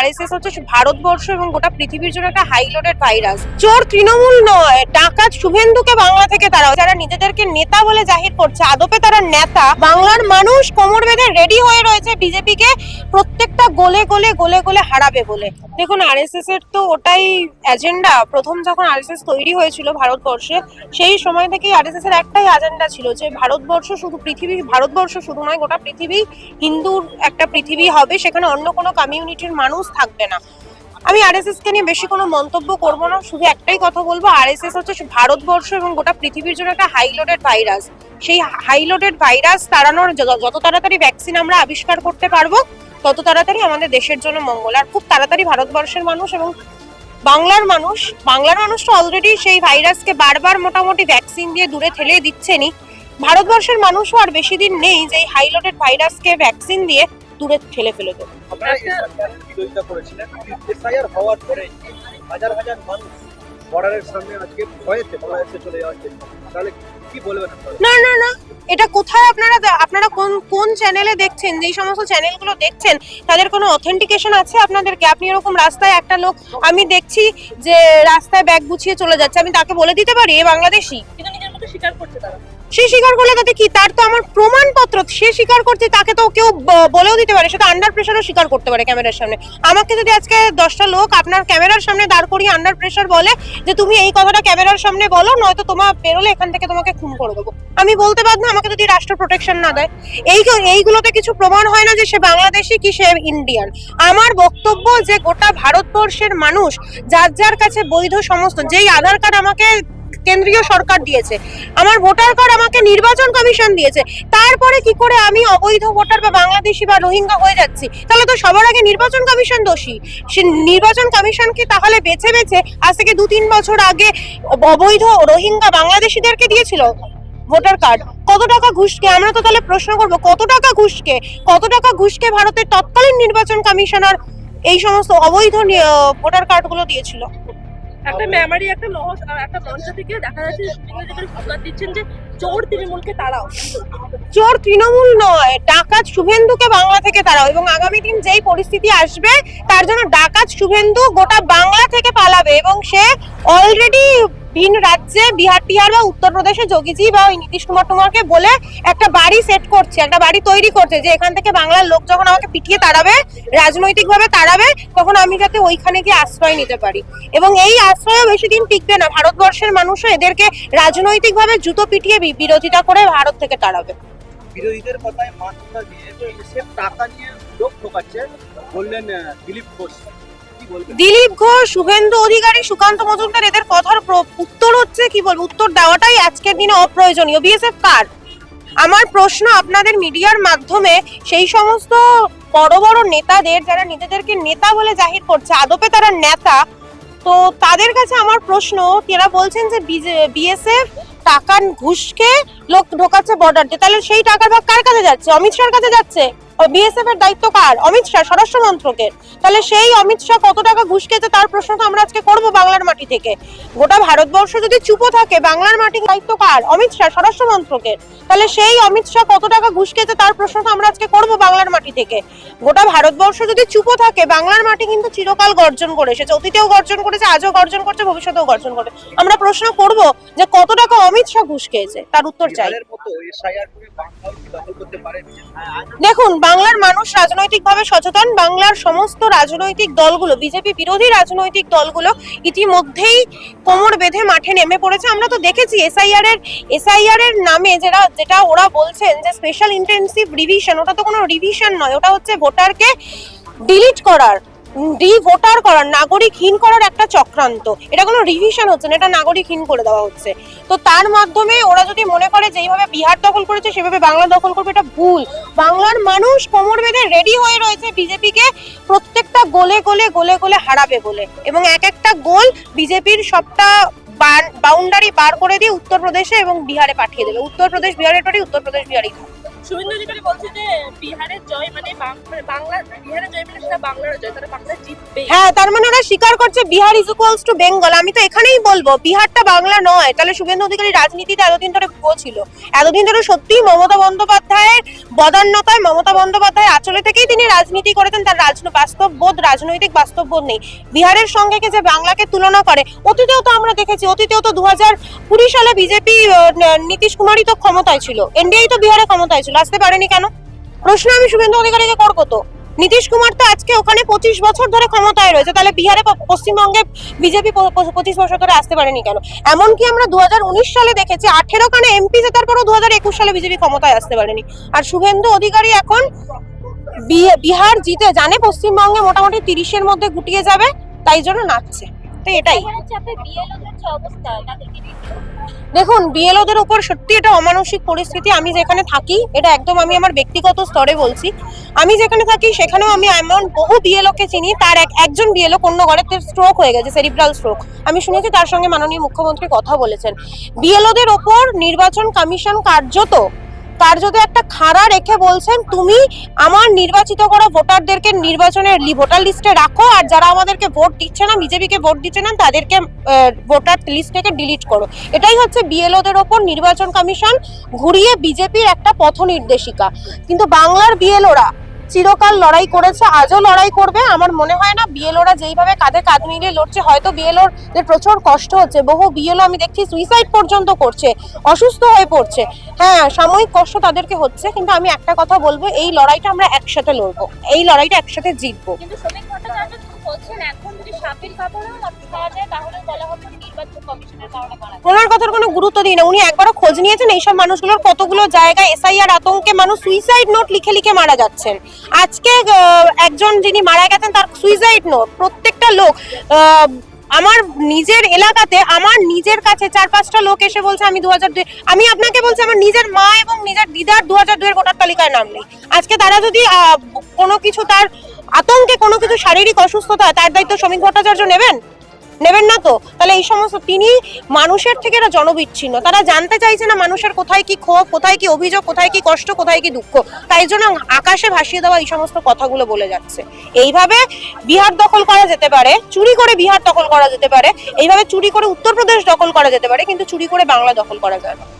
RSS হচ্ছে ভারতবর্ষ এবং গোটা পৃথিবীর জন্য একটা হাইলোডেড ভাইরাস চোর তৃণমূল নয়, ডাকাত শুভেন্দুকে বাংলা থেকে তারা যারা নিজেদেরকে নেতা বলে জাহির করছে, আদপে তারা নেতা। বাংলার মানুষ কোমর বেঁধে রেডি হয়ে রয়েছে বিজেপিকে প্রত্যেকটা গোলে গোলে গোলে গোলে হারাবে বলে। দেখুন, আরএসএস এর তো ওটাই এজেন্ডা প্রথম যখন আরএসএস তৈরি হয়েছিল ভারতবর্ষে, সেই সময় থেকেই আরএসএস এর একটাই এজেন্ডা ছিল যে ভারতবর্ষ শুধু পৃথিবী, ভারতবর্ষ শুধু নয়, গোটা পৃথিবী হিন্দুর একটা পৃথিবী হবে। সেখানে অন্য কোনো কমিউনিটির মানুষ থাকবে না। আমি আরএসএস কে নিয়ে বেশি কোনো মন্তব্য করব না, শুধু একটাই কথা বলব আরএসএস হচ্ছে ভারতবর্ষ এবং গোটা পৃথিবীর জন্য একটা হাইলোডেড ভাইরাস সেই হাইলোডেড ভাইরাস তাড়ানোর যত- তাড়াতাড়ি ভ্যাকসিন আমরা আবিষ্কার করতে পারব, তত তাড়াতাড়ি আমাদের দেশের জন্য মঙ্গল। আর খুব তাড়াতাড়ি ভারতবর্ষের মানুষ এবং বাংলার মানুষ বাংলার মানুষ তো অলরেডি সেই ভাইরাসকে বারবার মোটামুটি ভ্যাকসিন দিয়ে দূরে ঠেলে দিচ্ছেনই। ভারতবর্ষের মানুষও আর বেশি দিন নেই যে হাইলোডেড ভাইরাসকে ভ্যাকসিন দিয়ে দূরে ঠেলে ফেলে দেবে। আপনারা এসআইআর বিরোধিতা করেছিলেন। এসআইআর হওয়ার পরে হাজার হাজার মানুষ বর্ডারের সামনে আজকে ভয়েতে বাংলাদেশে চলে যাচ্ছে তাহলে কি বলবেন না না না। এটা কোথায় আপনারা আপনারা কোন কোন চ্যানেলে দেখছেন? যেই সমস্ত চ্যানেলগুলো দেখছেন তাদের কোনো অথেন্টিকেশন আছে আপনাদেরকে? আপনি এরকম রাস্তায় একটা লোক আমি দেখছি যে রাস্তায় ব্যাগ গুছিয়ে চলে যাচ্ছে। আমি তাকে বলে দিতে পারি এ বাংলাদেশি। কিন্তু নিজের মতো স্বীকার করছে তারা। সে স্বীকার করলে তাতে কি? তার তো আমার প্রমাণপত্র, সে স্বীকার করছে, তাকে তো কেউ বলেও দিতে পারে। সেটা আন্ডার প্রেশারও স্বীকার করতে পারে ক্যামেরার সামনে। আমাকে যদি আজকে দশটা লোক আপনার ক্যামেরার সামনে দাঁড় করিয়ে আন্ডার প্রেশার বলে যে, তুমি এই কথাটা ক্যামেরার সামনে বলো, নয়তো তোমার বেরোলে এখান থেকে তোমাকে খুন করে দেবো। আমি বলতে পারব আমাকে যদি রাষ্ট্র প্রোটেকশন না দেয়। এই এইগুলোতে কিছু প্রমাণ হয় না যে, সে বাংলাদেশি কি সে ইন্ডিয়ান আমার বক্তব্য যে, গোটা ভারতবর্ষের মানুষ, যার যার কাছে বৈধ সমস্ত, যেই আধার কার্ড আমাকে কেন্দ্রীয় সরকার দিয়েছে। আমার ভোটার কার্ড আমাকে নির্বাচন কমিশন দিয়েছে। তারপরে কি করে আমি অবৈধ ভোটার বা বাংলাদেশি বা রোহিঙ্গা হয়ে যাচ্ছি? তাহলে তো সবার আগে নির্বাচন কমিশন দোষী। সে নির্বাচন কমিশনকে তাহলে বেছে বেছে আজ থেকে দু তিন বছর আগে অবৈধ রোহিঙ্গা বাংলাদেশিদেরকে দিয়েছিল ভোটার কার্ড। কত টাকা ঘুষকে? আমরা তো তাহলে প্রশ্ন করব, কত টাকা ঘুষকে? কত টাকা ঘুষকে ভারতের তৎকালীন নির্বাচন কমিশনার এই সমস্ত অবৈধ ভোটার কার্ডগুলো দিয়েছিল? একটা মেমারি একটা নহস একটা মঞ্চ থেকে দেখা যাচ্ছে শুটিংয়ে দিচ্ছেন যে চোর তৃণমূলকে তাড়াও। চোর তৃণমূল নয় ডাকাত শুভেন্দুকে বাংলা থেকে তাড়াও এবং আগামী দিন যেই পরিস্থিতি আসবে তার জন্য ডাকাত শুভেন্দু গোটা বাংলা থেকে পালাবে এবং সে অলরেডি ভিন রাজ্যে বিহার টিহার বা উত্তরপ্রদেশে যোগীজি বা ওই নীতিশ কুমার টুমারকে বলে একটা বাড়ি সেট করছে, একটা বাড়ি তৈরি করছে, যে এখান থেকে বাংলার লোক যখন আমাকে পিটিয়ে তাড়াবে, রাজনৈতিকভাবে তাড়াবে, তখন আমি যাতে ওইখানে গিয়ে আশ্রয় নিতে পারি। এবং এই আশ্রয়ও বেশি দিন টিকবে না। ভারতবর্ষের মানুষও এদেরকে রাজনৈতিকভাবে জুতো পিটিয়ে বিরোধিতা করে ভারত থেকে তাড়াবে। বিরোধীদের কথায় মাত্রা দিয়ে টাকা নিয়ে লোক ঢোকাচ্ছে, বললেন দিলীপ ঘোষ। দিলীপ ঘোষ, শুভেন্দু অধিকারী, সুকান্ত মজুমদার, এদের কথার উত্তর হচ্ছে কি বলব? উত্তর দেওয়াটাই আজকের দিনে অপ্রয়োজনীয়। বিএসএফ কার? আমার প্রশ্ন আপনাদের মিডিয়ার মাধ্যমে, সেই সমস্ত বড় বড় নেতাদের, যারা নিজেদেরকে নেতা বলে জাহির করছে, আদপে তারা নেতা, তো তাদের কাছে আমার প্রশ্ন তারা বলছেন যে বিএসএফ টাকা ঘুষকে লোক ঢোকাচ্ছে বর্ডার দিয়ে তাহলে সেই টাকার ভাগ কার কাছে যাচ্ছে? অমিত শাহর কাছে যাচ্ছে? বিএসএফ এর দায়িত্ব কার? অমিত শাহ, স্বরাষ্ট্র মন্ত্রকের। তাহলে সেই অমিত শাহ কত টাকা ঘুষ খেয়েছে তার প্রশ্ন তো আমরা আজকে করব বাংলার মাটি থেকে। গোটা ভারতবর্ষ যদি চুপো থাকে, বাংলার মাটির দায়িত্ব কার? অমিত শাহ, স্বরাষ্ট্র মন্ত্রকের। তাহলে সেই অমিত শাহ কত টাকা ঘুষ খেয়েছে তার প্রশ্ন তো আমরা আজকে করব বাংলার মাটি থেকে। গোটা ভারতবর্ষ যদি চুপো থাকে, বাংলার মাটি কিন্তু চিরকাল গর্জন করে এসেছে অতীতেও গর্জন করেছে, আজও গর্জন করছে, ভবিষ্যতেও গর্জন করবে আমরা প্রশ্ন করব যে কত টাকা অমিত শাহ ঘুষ খেয়েছে তার উত্তর চাই। দেখুন বাংলার মানুষ রাজনৈতিকভাবে সচেতন বাংলার সমস্ত রাজনৈতিক দলগুলো বিজেপি বিরোধী রাজনৈতিক দলগুলো ইতিমধ্যেই কোমর বেঁধে মাঠে নেমে পড়েছে। আমরা তো দেখেছি এসআইআর এর এসআইআর এর নামে যেটা যেটা ওরা বলছেন যে স্পেশাল ইন্টেনসিভ রিভিশন ওটা তো কোনো রিভিশন নয় ওটা হচ্ছে ভোটারকে ডিলিট করার ডি ভোটার করার নাগরিকহীন করার একটা চক্রান্ত। এটা কোনো রিভিশন হচ্ছে না, এটা নাগরিকহীন করে দেওয়া হচ্ছে। তো তার মাধ্যমে ওরা যদি মনে করে যেইভাবে বিহার দখল করেছে, সেভাবে বাংলা দখল করবে, এটা ভুল। বাংলার মানুষ কোমর বেঁধে রেডি হয়ে রয়েছে বিজেপিকে প্রত্যেকটা গোলে গোলে গোলে গোলে হারাবে বলে। এবং এক একটা গোল বিজেপির সবটা বাউন্ডারি বার করে দিয়ে উত্তরপ্রদেশে এবং বিহারে পাঠিয়ে দেবে। উত্তরপ্রদেশ বিহারের পার্টি উত্তরপ্রদেশ বিহারেই থাকবে। বলছে যে বিহারের জয় মানে মানে বাংলা বিহারের জয় মানে সেটা বাংলার জয়, তারা বাংলা জিতবে। হ্যাঁ তার মানে ওরা স্বীকার করছে Bihar is equals to Bengal আমি তো এখানেই বলব, বিহারটা বাংলা নয়। তাহলে শুভেন্দু অধিকারী রাজনীতিতে এতদিন ধরে ভুয়ো ছিল। এতদিন ধরে সত্যিই মমতা বন্দ্যোপাধ্যায়ের বদান্যতায় মমতা বন্দ্যোপাধ্যায় আচলে থেকেই তিনি রাজনীতি করেছেন, তার রাজনৈতিক বাস্তব বোধ, রাজনৈতিক বাস্তব বোধ নেই। বিহারের সঙ্গে কে যে বাংলাকে তুলনা করে, অতীতেও তো আমরা দেখেছি, অতীতেও তো দু হাজার কুড়ি সালে বিজেপি নীতিশ কুমারই তো ক্ষমতায় ছিল এনডিআই তো বিহারে ক্ষমতায় ছিল, আসতে পারেনি কেন? প্রশ্ন আমি শুভেন্দু অধিকারীকে করব তো। নীতিশ কুমার তো আজকে ওখানে পঁচিশ বছর ধরে ক্ষমতায় রয়েছে। তাহলে বিহারে পশ্চিমবঙ্গে বিজেপি পঁচিশ বছর ধরে আসতে পারেনি কেন? এমনকি আমরা দু হাজার উনিশ সালে দেখেছি, আঠেরো খানে এমপি জেতার পরও দু হাজার একুশ সালে বিজেপি ক্ষমতায় আসতে পারেনি। আর শুভেন্দু অধিকারী এখন বিহার জিতে জানে পশ্চিমবঙ্গে মোটামুটি তিরিশের মধ্যে গুটিয়ে যাবে, তাই জন্য নাচছে। তো এটাই। দেখুন বিএলওদের উপর সত্যি এটা অমানসিক পরিস্থিতি। আমি যেখানে থাকি এটা একদম আমি আমার ব্যক্তিগত স্তরে বলছি। আমি যেখানে থাকি সেখানেও আমি এমন বহু বিএলওকে চিনি তার এক একজন বিএলও অন্য ঘরে স্ট্রোক হয়ে গেছে সেরিব্রাল স্ট্রোক আমি শুনেছি তার সঙ্গে মাননীয় মুখ্যমন্ত্রী কথা বলেছেন। বিএলওদের ওপর নির্বাচন কমিশন কার্যত কার্যত একটা খাড়া রেখে বলছেন, তুমি আমার নির্বাচিত করা ভোটারদেরকে নির্বাচনের ভোটার লিস্টে রাখো আর যারা আমাদেরকে ভোট দিচ্ছে না, বিজেপিকে ভোট দিচ্ছে না, তাদেরকে ভোটার লিস্ট থেকে ডিলিট করো। এটাই হচ্ছে বিএলওদের ওপর নির্বাচন কমিশন ঘুরিয়ে বিজেপির একটা পথ নির্দেশিকা কিন্তু বাংলার বিএলওরা চিরকাল লড়াই করেছে আজও লড়াই করবে। আমার মনে হয় না বিএলওরা যেইভাবে কাঁধে কাঁধ মিলিয়ে লড়ছে হয়তো বিএলওদের প্রচুর কষ্ট হচ্ছে। বহু বিএলও আমি দেখছি সুইসাইড পর্যন্ত করছে অসুস্থ হয়ে পড়ছে। হ্যাঁ সাময়িক কষ্ট তাদেরকে হচ্ছে কিন্তু আমি একটা কথা বলব এই লড়াইটা আমরা একসাথে লড়বো এই লড়াইটা একসাথে জিতবো। কিন্তু শ্রমিক ভট্টাচার্য বলছেন এখন যদি সাপের কাপড়ও খাওয়া যায় তাহলে বলা হবে নির্বাচন কমিশনের কারণে মারা ওনার কথার কোনো গুরুত্ব দিই না। উনি একবারও খোঁজ নিয়েছেন এইসব মানুষগুলোর কতগুলো জায়গায় এসআইআর আতঙ্কে মানুষ সুইসাইড নোট লিখে লিখে মারা যাচ্ছেন। আজকে একজন যিনি মারা গেছেন তার সুইসাইড নোট প্রত্যেকটা লোক আমার নিজের এলাকাতে আমার নিজের কাছে চার পাঁচটা লোক এসে বলছে আমি দু হাজার দুই আমি আপনাকে বলছি আমার নিজের মা এবং নিজের দিদার দু হাজার দুইয়ের ভোটার তালিকায় নাম নেই। আজকে তারা যদি কোনো কিছু তার আতঙ্কে কোনো কিছু শারীরিক অসুস্থতা হয়, তার দায়িত্ব শ্রমিক ভট্টাচার্য নেবেন? নেবেন না তো? তাহলে এই সমস্ত তিনি মানুষের থেকে এরা জনবিচ্ছিন্ন। তারা জানতে চাইছে না মানুষের কোথায় কি ক্ষোভ, কোথায় কি অভিযোগ, কোথায় কি কষ্ট, কোথায় কি দুঃখ। তাই জন্য আকাশে ভাসিয়ে দেওয়া এই সমস্ত কথাগুলো বলে যাচ্ছে। এইভাবে বিহার দখল করা যেতে পারে, চুরি করে বিহার দখল করা যেতে পারে, এইভাবে চুরি করে উত্তরপ্রদেশ দখল করা যেতে পারে, কিন্তু চুরি করে বাংলা দখল করা যায় না।